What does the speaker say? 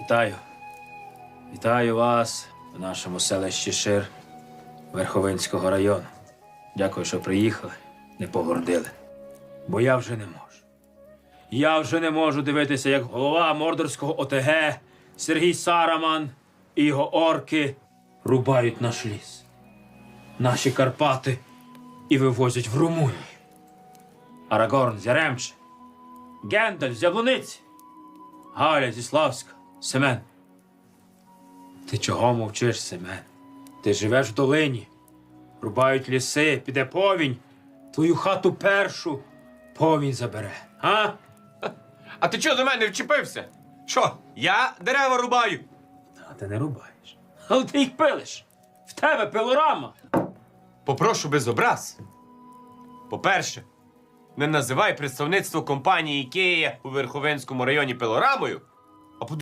Вітаю. Вітаю вас у нашому селищі Шир Верховинського району. Дякую, що приїхали, не погордили. Бо я вже не можу. Я вже не можу дивитися, як голова Мордорського ОТГ Сергій Сараман і його орки рубають наш ліс, наші Карпати і вивозять в Румунію. Арагорн з Яремче, Гендаль з Яблуниці, Галя зі Славська, Семен. Ти чого мовчиш, Семен? Ти живеш в долині, рубають ліси, піде повінь, твою хату першу повінь забере. А? А ти чого до мене вчепився? Що, я дерева рубаю? А ти не рубаєш. Але ти їх пилиш. В тебе пилорама. Попрошу без образ. По-перше, не називай представництво компанії Ікея у Верховенському районі пилорамою,